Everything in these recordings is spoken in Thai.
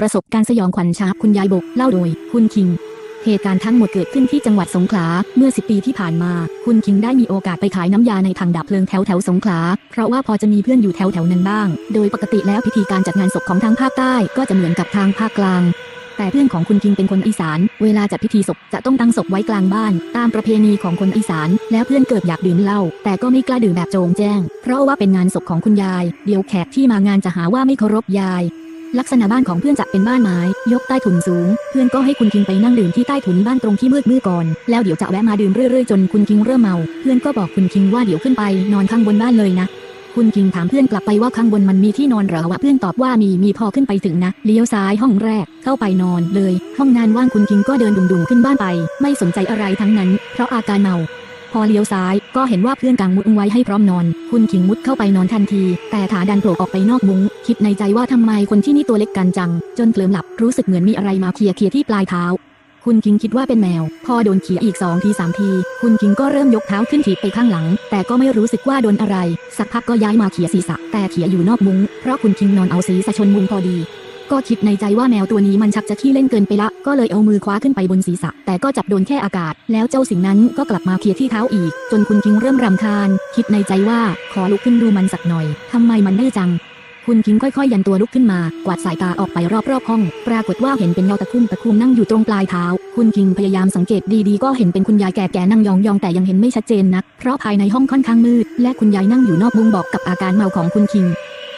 ประสบการณ์สยองขวัญชาคุณยายบกเล่าโดย คุณคิง เหตุการณ์ทั้งหมดเกิดขึ้นที่จังหวัดสงขลาเมื่อ 10 ปีที่ผ่านมา คุณคิงได้มีโอกาสไปขายน้ำยาในถังดับเพลิงแถวแถวสงขลาเพราะว่าพอจะมีเพื่อนอยู่แถวแถวนั้นบ้าง โดยปกติแล้วพิธีการจัดงานศพของทางภาคใต้ก็จะเหมือนกับทางภาคกลาง แต่เพื่อนของคุณคิงเป็นคนอีสาน เวลาจัดพิธีศพจะต้องตั้งศพไว้กลางบ้าน ตามประเพณีของคนอีสาน แล้วเพื่อนเกิดอยากดื่มเหล้าแต่ก็ไม่กล้าดื่มแบบโจงแจ้ง เพราะว่าเป็นงานศพของคุณยาย เดี๋ยวแขกที่มางานจะหาว่าไม่เคารพยาย ลักษณะบ้านของเพื่อนจะเป็นบ้านไม้ ยกใต้ถุนสูง เพื่อนก็ให้คุณคิงไปนั่งดื่มที่ใต้ถุนบ้านตรงที่มืดมืดก่อน แล้วเดี๋ยวจะแวะมาดื่มเรื่อยๆจนคุณคิงเริ่มเมา เพื่อนก็บอกคุณคิงว่าเดี๋ยวขึ้นไปนอนข้างบนบ้านเลยนะคุณคิงถามเพื่อนกลับไปว่าข้างบนมันมีที่นอนหรอวะเพื่อนตอบว่ามีมีพอขึ้นไปถึงนะ เลี้ยวซ้ายห้องแรก เข้าไปนอนเลย ห้องนานว่างคุณคิงก็เดินดุ่มๆขึ้นบ้านไป ไม่สนใจอะไรทั้งนั้น เพราะอาการเมา พอเลี้ยวซ้าย ก็เห็นว่าเพื่อนกางมุ้งไว้ให้พร้อมนอน คุณขิงมุดเข้าไปนอนทันที แต่ขาดันโผล่ออกไปนอกมุ้ง คิดในใจว่าทำไมคนที่นี่ตัวเล็กกันจัง จนเคลิ้มหลับ รู้สึกเหมือนมีอะไรมาเคียเคียที่ปลายเท้า คุณคิงคิดว่าเป็นแมว พอโดนเขี่ยอีกสองทีสามที คุณคิงก็เริ่มยกเท้าขึ้นถีบไปข้างหลัง แต่ก็ไม่รู้สึกว่าโดนอะไร สักพักก็ย้ายมาเขี่ยศีรษะ แต่เขี่ยอยู่นอกมุ้ง เพราะคุณคิงนอนเอาศีรษะชนมุ้งพอดี ก็คิดในใจว่าแมวตัวนี้มันชักจะขี้เล่นเกินไปละ ก็เลยเอามือคว้าขึ้นไปบนศีรษะ แต่ก็จับโดนแค่อากาศ แล้วเจ้าสิ่งนั้นก็กลับมาเคลียที่เท้าอีก จนคุณคิงเริ่มรำคาญ คิดในใจว่าขอลุกขึ้นดูมันสักหน่อยทำไมมันดื้อจังคุณคิงค่อยๆ ยันตัวลุกขึ้นมา กวาดสายตาออกไปรอบๆห้อง ปรากฏว่าเห็นเป็นเงาตะคุ่มตะคุ่มนั่งอยู่ตรงปลายเท้า คุณคิงพยายามสังเกตดีๆ ก็เห็นเป็นคุณยายแก่ๆนั่งยองๆ แต่ยังเห็นไม่ชัดเจนนัก เพราะภายในห้องค่อนข้างมืด และคุณยายนั่งอยู่นอกมุงบอกกับอาการเมาของคุณคิง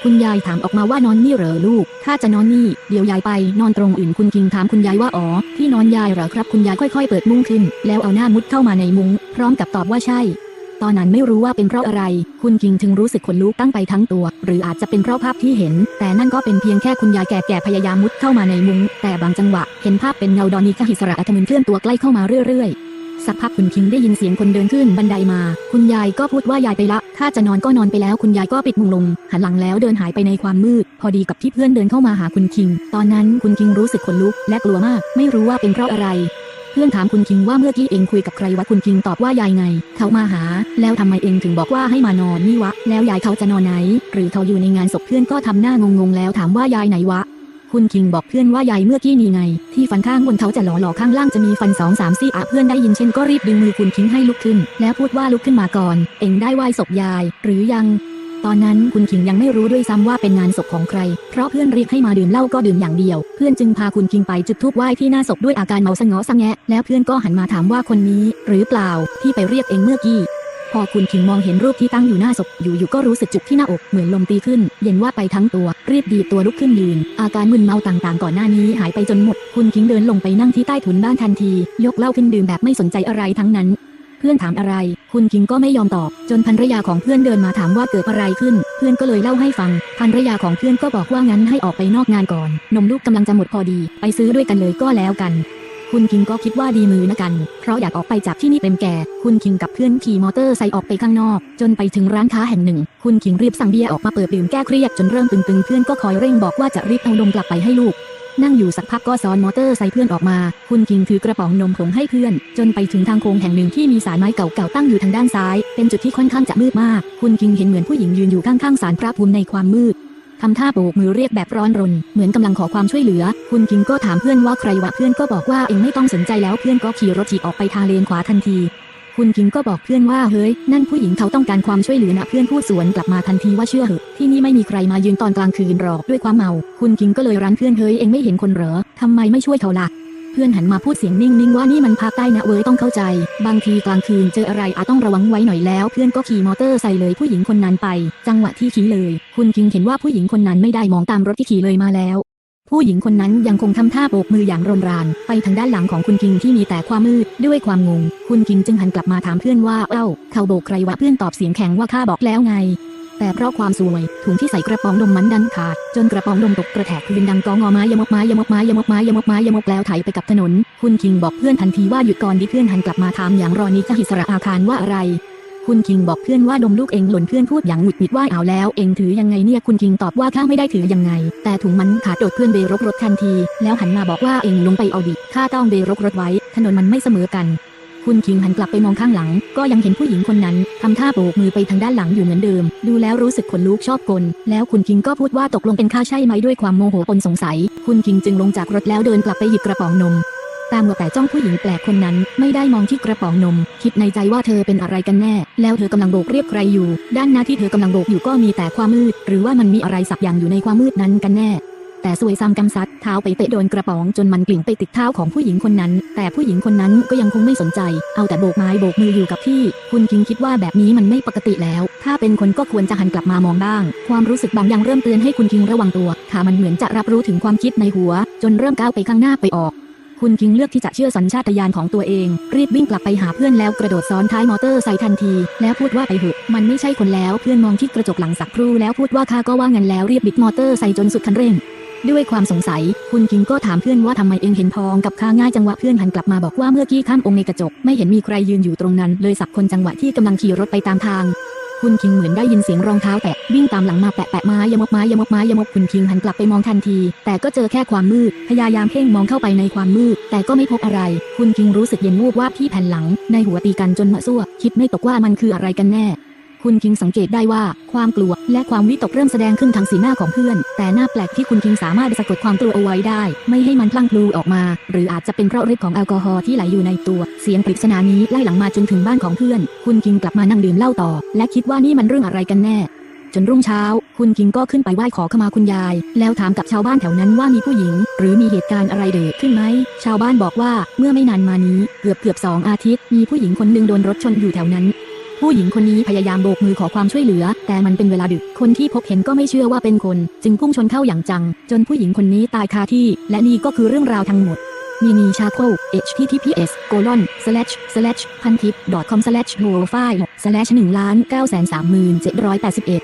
คุณยายถามออกมาว่านอนนี่เหรอลูก ถ้าจะนอนนี่ เดี๋ยวยายไปนอนตรงอื่นคุณคิงถามคุณยายว่าอ๋อ ที่นอนยายเหรอครับ คุณยายค่อยๆ เปิดมุ้งขึ้น แล้วเอาหน้ามุดเข้ามาในมุ้ง พร้อมกับตอบว่าใช่ ตอนนั้นไม่รู้ว่าเป็นเพราะอะไร คุณคิงถึงรู้สึกขนลุกตั้งไปทั้งตัว หรืออาจจะเป็นเพราะภาพที่เห็น แต่นั่นก็เป็นเพียงแค่คุณยายแก่ๆพยายามมุดเข้ามาในมุ้ง แต่บางจังหวะ เห็นภาพเป็นเงาดอนิกหิสระอัตมินเคลื่อนตัวใกล้เข้ามาเรื่อยๆ สักพักคุณคิงได้ยินเสียงคนเดินขึ้นบันไดมา คุณยายก็พูดว่ายายไปละ ถ้าจะนอนก็นอนไปแล้วคุณยายก็ปิดมุงลง หันหลังแล้วเดินหายไปในความมืด พอดีกับที่เพื่อนเดินเข้ามาหาคุณคิง ตอนนั้นคุณคิงรู้สึกขนลุกและกลัวมาก ไม่รู้ว่าเป็นเพราะอะไรเพื่อนถามคุณคิงว่าเมื่อกี้เองคุยกับใครวะคุณคิงตอบว่ายายไง เขามาหา แล้วทำไมเองถึงบอกว่าให้มานอนนี่วะ แล้วยายเขาจะนอนไหน หรือเขาอยู่ในงานศพเพื่อนก็ทำหน้างงๆแล้วถามว่ายายไหนวะ คุณคิงบอกเพื่อนว่ายายเมื่อกี้นี่ไง ที่ฟันข้างบนเขาจะหล่อหล่อข้างล่างจะมีฟันสองสามซี่อะเพื่อนได้ยินเช่นก็รีบดึงมือคุณคิงให้ลุกขึ้น แล้วพูดว่าลุกขึ้นมาก่อน เองได้ไหว้ศพยาย หรือยังตอนนั้นคุณคิงยังไม่รู้ด้วยซ้ำว่าเป็นงานศพของใคร เพราะเพื่อนเรียกให้มาดื่มเหล้าก็ดื่มอย่างเดียว เพื่อนจึงพาคุณคิงไปจุดธูปไหว้ที่หน้าศพด้วยอาการเมาสะเงอสะแงะแล้วเพื่อนก็หันมาถามว่าคนนี้ หรือเปล่าที่ไปเรียกเองเมื่อกี้ อคุณคิงมองเห็นรูปที่ตั้งอยู่หน้าศพ อยู่ๆก็รู้สึกจุกที่หน้าอก เหมือนลมตีขึ้น เย็นว่าไปทั้งตัว รีบดีดตัวลุกขึ้นยืน อาการมึนเมาต่างๆ ก่อนหน้านี้หายไปจนหมด คุณคิงเดินลงไปนั่งที่ใต้ถุนบ้านทันที ยกเหล้าขึ้นดื่มแบบไม่สนใจอะไรทั้งนั้น เพื่อนถามอะไร คุณคิงก็ไม่ยอมตอบ จนภรรยาของเพื่อนเดินมาถามว่าเกิดอะไรขึ้น เพื่อนก็เลยเล่าให้ฟัง ภรรยาของเพื่อนก็บอกว่างั้นให้ออกไปนอกงานก่อน นมลูกกำลังจะหมดพอดี ไปซื้อด้วยกันเลยก็แล้วกัน คุณคิงก็คิดว่าดีมือนะกัน เพราะอยากออกไปจากที่นี่เต็มแก่ คุณคิงกับเพื่อนขี่มอเตอร์ไซค์ออกไปข้างนอก จนไปถึงร้านค้าแห่งหนึ่ง คุณคิงรีบสั่งเบียร์ออกมาเปิดดื่มแก้เครียดจนเริ่มตึงๆ เพื่อนก็คอยเร่งบอกว่าจะรีบเอานมกลับไปให้ลูก นั่งอยู่สักพักก็ซ้อนมอเตอร์ไซค์เพื่อนออกมา คุณคิงถือกระป๋องนมผงให้เพื่อน จนไปถึงทางโค้งแห่งหนึ่งที่มีสารไม้เก่าๆตั้งอยู่ทางด้านซ้าย เป็นจุดที่ค่อนข้างจะมืดมาก คุณคิงเห็นเหมือนผู้หญิงยืนอยู่ข้างๆสารพระภูมิในความมืด ทำท่าโบกมือเรียกแบบร้อนรน เหมือนกำลังขอความช่วยเหลือ คุณคิงก็ถามเพื่อนว่าใครวะเพื่อนก็บอกว่าเองไม่ต้องสนใจแล้วเพื่อนก็ขี่รถจีบออกไปทางเลนขวาทันที คุณคิงก็บอกเพื่อนว่าเฮ้ย นั่นผู้หญิงเขาต้องการความช่วยเหลือนะเพื่อนพูดสวนกลับมาทันทีว่าเชื่อเหอะที่นี่ไม่มีใครมายืนตอนกลางคืนหรอกด้วยความเมา คุณคิงก็เลยรั้นเพื่อนเฮ้ยเองไม่เห็นคนเหรอทำไมไม่ช่วยเขาล่ะ พื่อนหันมาพูดเสียงนิ่งๆว่านี่มันภาคใต้นะเว้ยต้องเข้าใจ บางทีกลางคืนเจออะไรอาจต้องระวังไว้หน่อยแล้ว เพื่อนก็ขี่มอเตอร์ใส่เลยผู้หญิงคนนั้นไป จังหวะที่ขี่เลย คุณคิงเห็นว่าผู้หญิงคนนั้นไม่ได้มองตามรถที่ขี่เลยมาแล้วผู้หญิงคนนั้นยังคงทำท่าโบกมืออย่างรนราน ไปทางด้านหลังของคุณคิงที่มีแต่ความมืด ด้วยความงง คุณคิงจึงหันกลับมาถามเพื่อนว่าเอ้า เขาโบกใครวะเพื่อนตอบเสียงแข็งว่าข้าบอกแล้วไง แต่เพราะความสวย ถุงที่ใส่กระป๋องนมมันดันขาด จนกระป๋องนมตกกระแทกพื้นดังกองอไม้ยมกไม้ยมกไม้ยมกไม้ยมกไม้ยมกแล้วไถไปกับถนน คุณคิงบอกเพื่อนทันทีว่าหยุดก่อนดิเพื่อนหันกลับมาถามอย่างรอนิจะหิสระอาคารว่าอะไรคุณคิงบอกเพื่อนว่าดมลูกเองหล่นเพื่อนพูดอย่างหงุดหงิดว่าเอาแล้วเองถือยังไงเนี่ยคุณคิงตอบว่าข้าไม่ได้ถือยังไง แต่ถุงมันขาดโดดเพื่อนเบรกรถทันที แล้วหันมาบอกว่าเองลงไปเอาดิข้าต้องเบรกรถไว้ ถนนมันไม่เสมอกัน คุณคิงหันกลับไปมองข้างหลัง ก็ยังเห็นผู้หญิงคนนั้นทำท่าโบกมือไปทางด้านหลังอยู่เหมือนเดิม ดูแล้วรู้สึกขนลุกชอบกล แล้วคุณคิงก็พูดว่าตกลงเป็นข้าใช่ไหมด้วยความโมโหปนสงสัย คุณคิงจึงลงจากรถแล้วเดินกลับไปหยิบกระป๋องนมตามมัวแต่จ้องผู้หญิงแปลกคนนั้น ไม่ได้มองที่กระป๋องนม คิดในใจว่าเธอเป็นอะไรกันแน่ แล้วเธอกำลังโบกเรียกใครอยู่ ด้านหน้าที่เธอกำลังโบกอยู่ก็มีแต่ความมืด หรือว่ามันมีอะไรสักอย่างอยู่ในความมืดนั้นกันแน่ แต่สวยซ้ำกำซัดเท้าไปเตะโดนกระป๋องจนมันกลิ่งไปติดเท้าของผู้หญิงคนนั้น แต่ผู้หญิงคนนั้นก็ยังคงไม่สนใจ เอาแต่โบกไม้โบกมืออยู่กับที่ คุณคิงคิดว่าแบบนี้มันไม่ปกติแล้ว ถ้าเป็นคนก็ควรจะหันกลับมามองบ้าง ความรู้สึกบางอย่างเริ่มเตือนให้คุณคิงระวังตัวขามันเหมือนจะรับรู้ถึงความคิดในหัว จนเริ่มก้าวไปข้างหน้าไปออกคุณคิงเลือกที่จะเชื่อสัญชาตญาณของตัวเอง รีบวิ่งกลับไปหาเพื่อนแล้วกระโดดซ้อนท้ายมอเตอร์ใส่ทันที แล้วพูดว่าไปเหอะมันไม่ใช่คนแล้วเพื่อนมองที่กระจกหลังสักครู่แล้วพูดว่าข้าก็ว่างันแล้วรีบบิดมอเตอร์ใส่จนสุดคันเร่ง ด้วยความสงสัย คุณคิงก็ถามเพื่อนว่าทำไมเองเห็นทองกับข้าง่ายจังหวะเพื่อนหันกลับมาบอกว่าเมื่อกี้ข้ามองค์ในกระจก ไม่เห็นมีใครยืนอยู่ตรงนั้น เลยสับคนจังหวะที่กำลังขี่รถไปตามทาง คุณคิงเหมือนได้ยินเสียงรองเท้าแตะวิ่งตามหลังมาแปะแปะไม้ยมกไม้ยมกไม้ยมกคุณคิงหันกลับไปมองทันที แต่ก็เจอแค่ความมืด พยายามเพ่งมองเข้าไปในความมืด แต่ก็ไม่พบอะไร คุณคิงรู้สึกเย็นวูบวาบที่แผ่นหลัง ในหัวตีกันจนมะซั่วคิดไม่ตกว่ามันคืออะไรกันแน่ คุณคิงสังเกตได้ว่า ความกลัวและความวิตกเริ่มแสดงขึ้นทางสีหน้าของเพื่อน แต่หน้าแปลกที่คุณคิงสามารถสะกดความกลัวเอาไว้ได้ ไม่ให้มันพลั่งพลูออกมา หรืออาจจะเป็นเพราะฤทธิ์ของแอลกอฮอล์ที่ไหลอยู่ในตัว เสียงปริศนานี้ไล่หลังมาจนถึงบ้านของเพื่อน คุณคิงกลับมานั่งดื่มเหล้าต่อ และคิดว่านี่มันเรื่องอะไรกันแน่จนรุ่งเช้า คุณคิงก็ขึ้นไปไหว้ขอขมาคุณยาย แล้วถามกับชาวบ้านแถวนั้นว่ามีผู้หญิง หรือมีเหตุการณ์อะไรเดือดขึ้นไหม ชาวบ้านบอกว่าเมื่อไม่นานมานี้ เกือบเกือบสองอาทิตย์ มีผู้หญิงคนหนึ่งโดนรถชนอยู่แถวนั้น ผู้หญิงคนนี้พยายามโบกมือขอความช่วยเหลือ แต่มันเป็นเวลาดึก คนที่พบเห็นก็ไม่เชื่อว่าเป็นคน จึงพุ่งชนเข้าอย่างจัง จนผู้หญิงคนนี้ตายคาที่ และนี่ก็คือเรื่องราวทั้งหมดมีนีชาโค https colon slash slash พันทิป com slash profile slash หนึ่งล้านเก้าแสนสามหมื่นเจ็ดร้อยแปดสิบเอ็ด